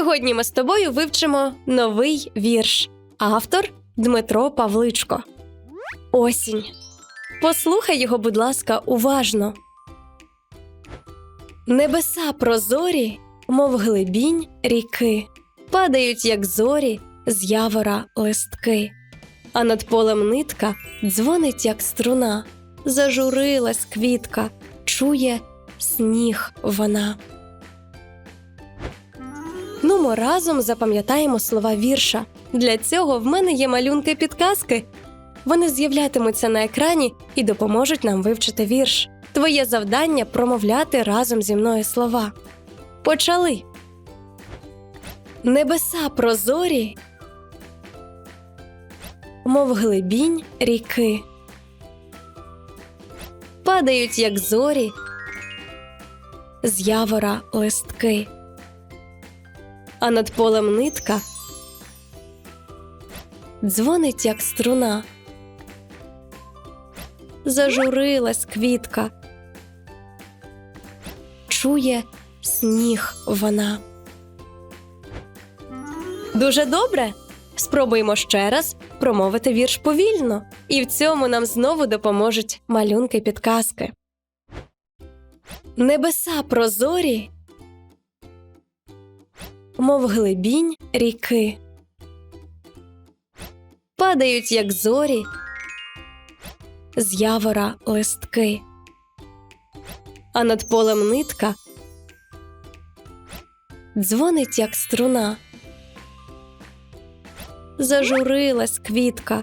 Сьогодні ми з тобою вивчимо новий вірш. Автор Дмитро Павличко. Осінь. Послухай його, будь ласка, уважно. Небеса прозорі, мов глибінь ріки, падають, як зорі, з явора листки, а над полем нитка дзвонить, як струна, зажурилась квітка, чує сніг вона. Ну, ми разом запам'ятаємо слова вірша. Для цього в мене є малюнки підказки. Вони з'являтимуться на екрані і допоможуть нам вивчити вірш. Твоє завдання промовляти разом зі мною слова. Почали. Небеса прозорі, мов глибінь ріки. Падають, як зорі, з явора листки а над полем нитка дзвонить, як струна. Зажурилась квітка, чує сніг вона. Дуже добре. Спробуємо ще раз промовити вірш повільно, і в цьому нам знову допоможуть малюнки підказки. Небеса прозорі мов глибінь ріки. Падають, як зорі, з явора листки, а над полем нитка дзвонить, як струна. Зажурилась квітка,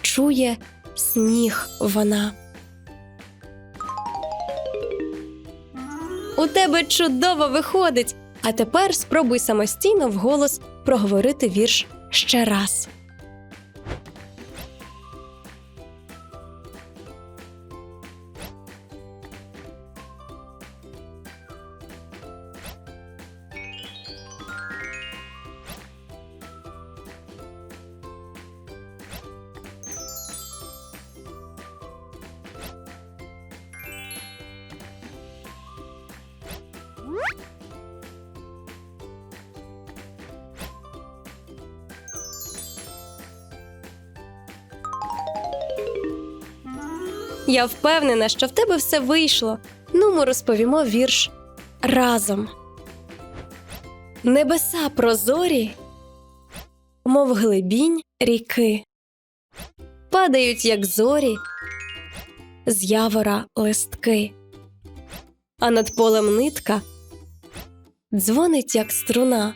чує сніг вона. У тебе чудово виходить. А тепер спробуй самостійно вголос проговорити вірш ще раз. Я впевнена, що в тебе все вийшло. Ну, ми розповімо вірш разом. Небеса прозорі, мов глибінь ріки, падають, як зорі, з явора листки, а над полем нитка дзвонить, як струна,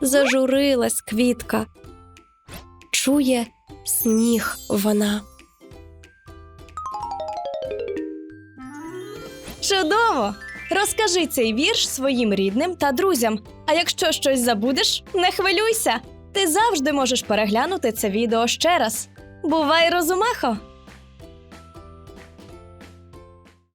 зажурилась квітка, чує сніг вона. Чудово! Розкажи цей вірш своїм рідним та друзям. А якщо щось забудеш, не хвилюйся. Ти завжди можеш переглянути це відео ще раз. Бувай, розумахо!